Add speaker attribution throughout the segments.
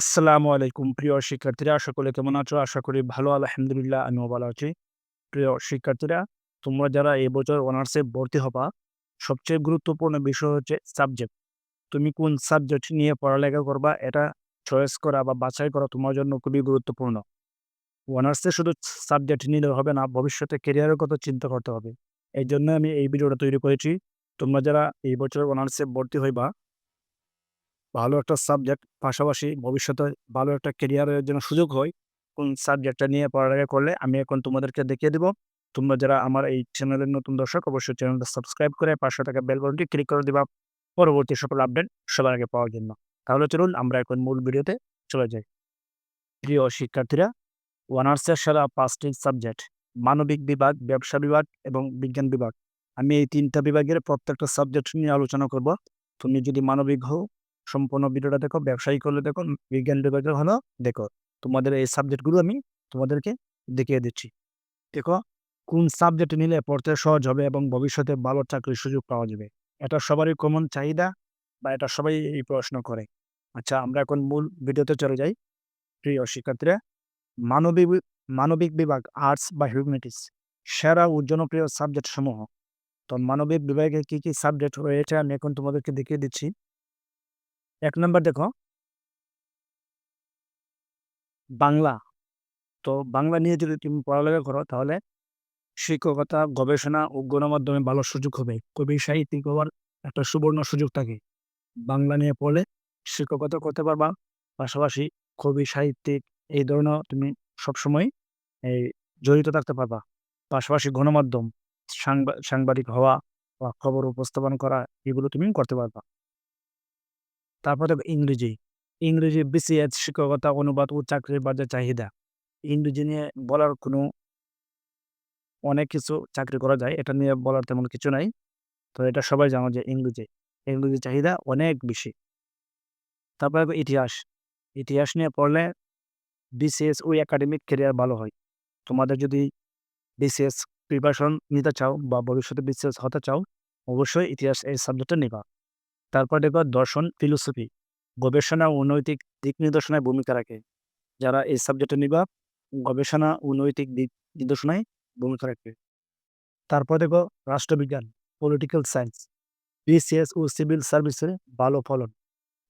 Speaker 1: আসসালামু আলাইকুম প্রিয় শিক্ষার্থীরা, সকলে কেমন আছো? আশা করি ভালো, আলহামদুলিল্লাহ, আমিও ভালো আছি। প্রিয় শিক্ষার্থীরা, তোমরা যারা এই বছর অনার্সে ভর্তি হবা, সবচেয়ে গুরুত্বপূর্ণ বিষয় হচ্ছে সাবজেক্ট। তুমি কোন সাবজেক্ট নিয়ে পড়ালেখা করবা, এটা চয়েস করা বা বাছাই করা তোমার জন্য খুবই গুরুত্বপূর্ণ। অনার্সে শুধু সাবজেক্ট নিলে হবে না, ভবিষ্যতে কেরিয়ারের কথা চিন্তা করতে হবে। এই জন্য আমি এই ভিডিওটা তৈরি করেছি। তোমরা যারা এই বছর অনার্সে ভর্তি হইবা ভালো একটা সাবজেক্ট পাশাপাশি ভবিষ্যতে ভালো একটা কেরিয়ারের জন্য সুযোগ হয়, কোন সাবজেক্টটা নিয়ে পড়ালেখা করলে আমি এখন তোমাদেরকে দেখিয়ে দিব। তোমরা যারা আমার এই চ্যানেলের নতুন দর্শক, অবশ্যই চ্যানেলটা সাবস্ক্রাইব করে পাশে থাকা বেল বাটনটি ক্লিক করে দিবা। পরবর্তী সকল আপডেট সবার আগে পাওয়ার জন্য। তাহলে চলুন আমরা এখন মূল ভিডিওতে চলে যাই। প্রিয় শিক্ষার্থীরা অনার্সের সারা পাঁচটি সাবজেক্ট মানবিক বিভাগ, ব্যবসা বিভাগ এবং বিজ্ঞান বিভাগ। আমি এই তিনটা বিভাগের প্রত্যেকটা সাবজেক্ট নিয়ে আলোচনা করব। তুমি যদি মানবিক হও সম্পূর্ণ ভিডিওটা দেখো, ব্যবসায়ী করলে দেখো, বিজ্ঞান বিভাগের হলো দেখো, তোমাদের এই সাবজেক্টগুলো আমি তোমাদেরকে দেখিয়ে দিচ্ছি। দেখো, কোন সাবজেক্ট নিলে পড়তে সহজ হবে এবং ভবিষ্যতে ভালো চাকরির সুযোগ পাওয়া যাবে? এটা সবারই কমন চাহিদা বা এটা সবাই এই প্রশ্ন করে। আচ্ছা আমরা এখন মূল ভিডিওতে চলে যাই। প্রিয় শিক্ষার্থীরা মানবিক মানবিক বিভাগ আর্টস বা হিউম্যানিটিস সেরা ও জনপ্রিয় সাবজেক্ট সমূহ। তো মানবিক বিভাগে কি কি সাবজেক্ট রয়েছে আমি এখন তোমাদেরকে দেখিয়ে দিচ্ছি। এক নম্বর দেখো। বাংলা। তো বাংলা নিয়ে যদি তুমি পড়ালেখা করো, তাহলে শিক্ষকতা, গবেষণা ও গণমাধ্যমে ভালো সুযোগ হবে। কবি, সাহিত্যিক হওয়ার একটা সুবর্ণ সুযোগ থাকে। বাংলা নিয়ে পড়লে শিক্ষকতা করতে পারবা। পাশাপাশি কবি, সাহিত্যিক এই ধরনের তুমি সবসময় এই জড়িত থাকতে পারবা। পাশাপাশি গণমাধ্যম, সাংবা- সাংবাদিক হওয়া বা খবর উপস্থাপন করা, এগুলো তুমি করতে পারবা। তারপর দেখো ইংরেজি। ইংরেজি বিসিএস শিক্ষকতা, অনুবাদ ও চাকরির বাজার চাহিদা। ইংরেজি নিয়ে বলার কোনো অনেক কিছু চাকরি করা যায়, এটা নিয়ে বলার তেমন কিছু নাই। তো এটা সবাই জানো যে ইংরেজি ইংরেজি চাহিদা অনেক বেশি। তারপরে ইতিহাস। ইতিহাস নিয়ে পড়লে বিসিএস ওই একাডেমিক ক্যারিয়ার ভালো হয়। তোমাদের যদি বিসিএস প্রিপারেশন নিতে চাও বা ভবিষ্যতে বিসিএস হতে চাও, অবশ্যই ইতিহাস এই সাবজেক্টটা নিবা। তারপর দেখো দর্শন ফিলোসফি গবেষণা ও নৈতিক দিক নির্দেশনায় ভূমিকা রাখে। যারা এই সাবজেক্টে নিবা, গবেষণা ও নৈতিক দিক নির্দেশনায় ভূমিকা রাখবে তারপর দেখো রাষ্ট্রবিজ্ঞান পলিটিক্যাল সায়েন্স বিসিএস ও সিভিল সার্ভিসের ভালো ফলন।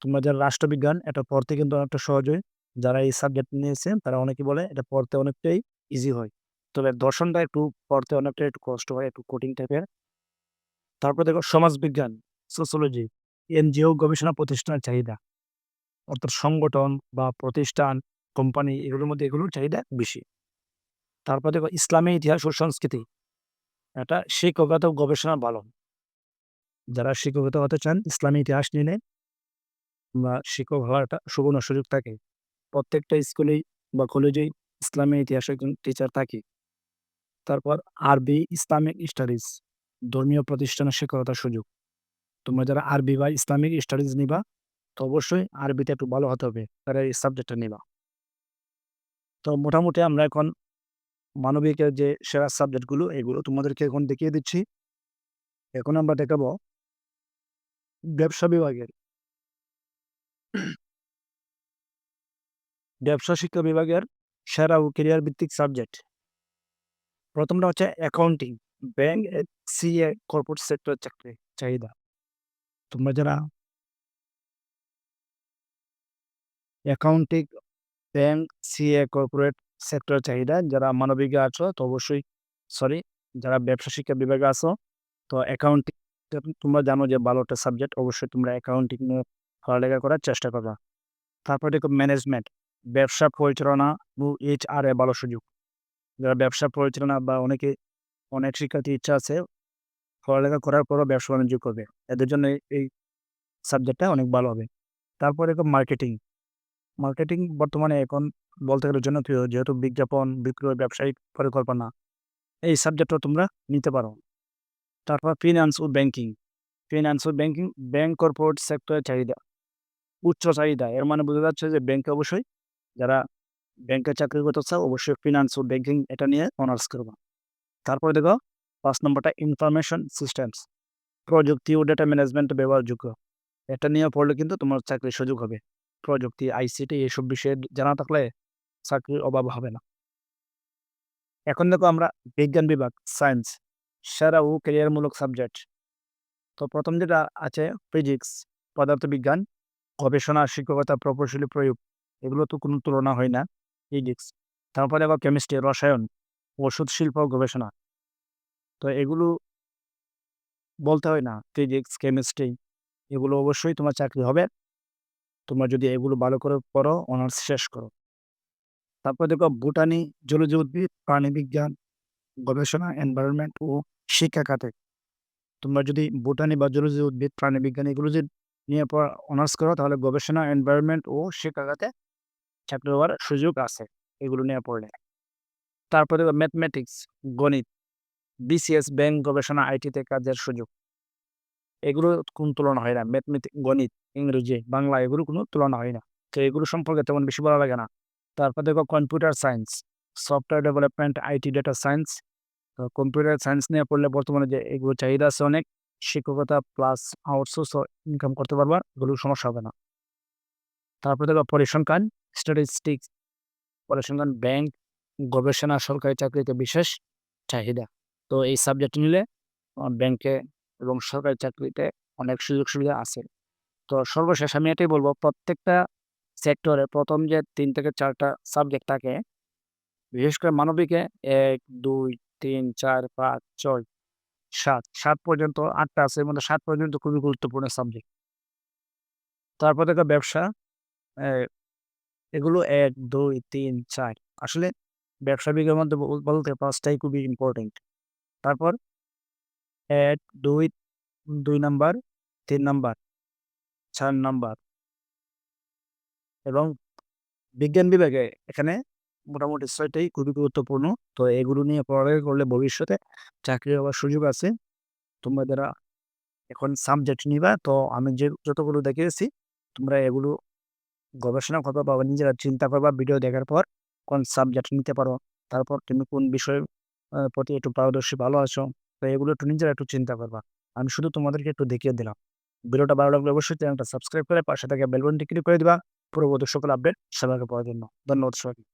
Speaker 1: তোমরা যারা রাষ্ট্রবিজ্ঞান, এটা পড়তে কিন্তু অনেকটা সহজ হয়। যারা এই সাবজেক্ট নিয়েছেন তারা অনেকে বলে এটা পড়তে অনেকটাই ইজি হয়। তবে দর্শনটা একটু পড়তে অনেকটা একটু কষ্ট হয়, একটু কঠিন টাইপের তারপর দেখো সমাজবিজ্ঞান সোশ্যোলজি এনজিও গবেষণা প্রতিষ্ঠানের চাহিদা। অর্থাৎ সংগঠন বা প্রতিষ্ঠান, কোম্পানি এগুলোর মধ্যে এগুলোর চাহিদা বেশি। তারপর দেখো ইসলামী ইতিহাস ও সংস্কৃতি। এটা শিক্ষকতা গবেষণা ভালো যারা শিক্ষকতা হতে চান, ইসলামী ইতিহাস নিলে বা শিক্ষক হওয়ার একটা সুবর্ণ সুযোগ থাকে। প্রত্যেকটা স্কুলেই বা কলেজেই ইসলামী ইতিহাস একজন টিচার থাকে। তারপর আরবি ইসলামিক স্টাডিজ ধর্মীয় প্রতিষ্ঠানের শিক্ষকতার সুযোগ। তোমরা যারা আরবি বা ইসলামিক স্টাডিজ নিবা, তো অবশ্যই আরবিতে একটু ভালো হতে হবে তারা এই সাবজেক্টটা নিবা। তো মোটামুটি আমরা এখন মানবিকের যে সেরা সাবজেক্টগুলো এগুলো তোমাদেরকে এখন দেখিয়ে দিচ্ছি। এখন আমরা দেখাবো ব্যবসা বিভাগের। ব্যবসা শিক্ষা বিভাগের সেরা ও কেরিয়ার ভিত্তিক সাবজেক্ট প্রথমটা হচ্ছে accounting bank CA corporate sector চাকরি, চাহিদা। তোমরা যারা accounting bank CA corporate sector চাহিদা, যারা মানবিকে আছো, তো অবশ্যই সরি যারা ব্যবসা শিক্ষা বিভাগে আছো, তো অ্যাকাউন্টিং তোমরা জানো যে ভালো একটা সাবজেক্ট অবশ্যই তোমরা অ্যাকাউন্টিং নিয়ে পড়ালেখা করার চেষ্টা করবা। তারপর দেখো ম্যানেজমেন্ট ব্যবসা পরিচালনা ও এইচ আর এ ভালো সুযোগ। যারা ব্যবসা পরিচালনা বা অনেকে, অনেক শিক্ষার্থী ইচ্ছা আছে পড়ালেখা করার পরও ব্যবসা বাণিজ্য করবে। এদের জন্য এই- সাবজেক্টটা অনেক ভালো হবে। তারপর দেখো মার্কেটিং মার্কেটিং বর্তমানে এখন বলতে গেলে জনপ্রিয়, যেহেতু বিজ্ঞাপন, বিক্রয়, ব্যবসায়িক পরিকল্পনা, এই সাবজেক্টটা তোমরা নিতে পারো। তারপর ফিনান্স ও ব্যাংকিং ফিনান্স ও ব্যাংকিং ব্যাংক কর্পোরেট সেক্টরের চাহিদা। উচ্চ চাহিদা। এর মানে বোঝা যাচ্ছে যে ব্যাংকে অবশ্যই যারা ব্যাংকে চাকরি করতে চাও, অবশ্যই ফিনান্স ও ব্যাংকিং এটা নিয়ে অনার্স করবা। তারপরে দেখো পাঁচ নম্বরটা ইনফরমেশন সিস্টেমস প্রযুক্তি ও ডেটা ম্যানেজমেন্ট ব্যবহারযোগ্য এটা নিয়ে পড়লে কিন্তু তোমার চাকরির সুযোগ হবে প্রযুক্তি, আইসিটি এসব বিষয়ে জানা থাকলে চাকরির অভাব হবে না। এখন দেখো আমরা বিজ্ঞান বিভাগ, সায়েন্স, সেরা ও ক্যারিয়ারমূলক সাবজেক্ট। তো প্রথম যেটা আছে ফিজিক্স, পদার্থবিজ্ঞান, গবেষণা, শিক্ষকতা, প্রকৌশলী প্রয়োগ এগুলো তো কোনো তুলনা হয় না ফিজিক্স। তারপরে আবার কেমিস্ট্রি, রসায়ন, ওষুধ শিল্প গবেষণা। তো এগুলো বলতে হয় না ফিজিক্স, কেমিস্ট্রি এগুলো অবশ্যই তোমার চাকরি হবে। তোমরা যদি এগুলো ভালো করে পড়ো, অনার্স শেষ করো। তারপর দেখো ভুটানি জলজ উদ্ভিদ, প্রাণীবিজ্ঞান, গবেষণা, এনভায়রনমেন্ট ও শিক্ষা খাতে। তোমরা যদি ভুটানি বা জলজ উদ্ভিদ, প্রাণীবিজ্ঞান এগুলো যদি নিয়ে পড়া অনার্স করো তাহলে গবেষণা, এনভায়রনমেন্ট ও শিক্ষা খাতে চাকরি হওয়ার সুযোগ আছে এগুলো নিয়ে পড়লে। তারপরে দেখো ম্যাথমেটিক্স, গণিত, বিসিএস, ব্যাংক, গবেষণা, আইটিতে কাজের সুযোগ। এগুলো কোনো তুলনা হয় না। ম্যাথমেটিক, গণিত, ইংরেজি, বাংলা এগুলো কোনো তুলনা হয় না। তো এগুলো সম্পর্কে তেমন বেশি বলা লাগে না। তারপর দেখো computer science, software development, IT, data science. Computer science নিয়ে পড়লে বর্তমানে যে এগুলো চাহিদা আছে অনেক। শিক্ষকতা প্লাস আউটসোর্সও ইনকাম করতে পারবা। এগুলো সমস্যা হবে না। তারপর দেখো পরিসংখ্যান, স্ট্যাটিস্টিক্স, পরিসংখ্যান, ব্যাংক, গবেষণা, সরকারি চাকরিতে বিশেষ চাহিদা। তো এই সাবজেক্ট নিলে ব্যাংকে এবং সরকারি চাকরিতে অনেক সুযোগ সুবিধা আছে। তো সর্বশেষ আমি এটাই বলব প্রত্যেকটা সেক্টরে প্রথম যে তিন থেকে চারটা সাবজেক্ট থাকে বিশেষ করে মানবিকে এক, দুই, তিন, চার, পাঁচ, ছয়, সাত, সাত পর্যন্ত আটটা আছে মধ্যে সাত পর্যন্ত খুবই গুরুত্বপূর্ণ সাবজেক্ট। তারপর দেখো ব্যবসা, এগুলো এক, দুই, তিন, চার আসলে ব্যবসা বিজ্ঞানের মধ্যে বলতে পাঁচটাই খুবই ইম্পর্টেন্ট। তারপর এক, দুই, দুই নাম্বার, তিন নাম্বার, চার নাম্বার। এবং বিজ্ঞান বিভাগে এখানে মোটামুটি ছয়টাই খুবই গুরুত্বপূর্ণ। তো এগুলো নিয়ে পড়ালেখা করলে ভবিষ্যতে চাকরি হওয়ার সুযোগ আছে। তোমরা যারা এখন সাবজেক্ট নিবা তো আমি যে যতগুলো দেখিয়েছি তোমরা এগুলো গবেষণা করবা বা নিজেরা চিন্তা করবা ভিডিও দেখার পর কোন সাবজেক্ট নিতে পারো। তারপর তুমি কোন বিষয়ের প্রতি একটু পারদর্শী ভালো আছো। তো এগুলো একটু নিজেরা একটু চিন্তা করবা। আমি শুধু তোমাদেরকে একটু দেখিয়ে দিলাম। ভিডিওটা ভালো লাগলে অবশ্যই চ্যানেলটা সাবস্ক্রাইব করে পাশে থেকে বেলবন ক্লিক করে দিবা। পরবর্তী সকল আপডেট সবাইকে পাওয়ার জন্য। ধন্যবাদ সবাইকে।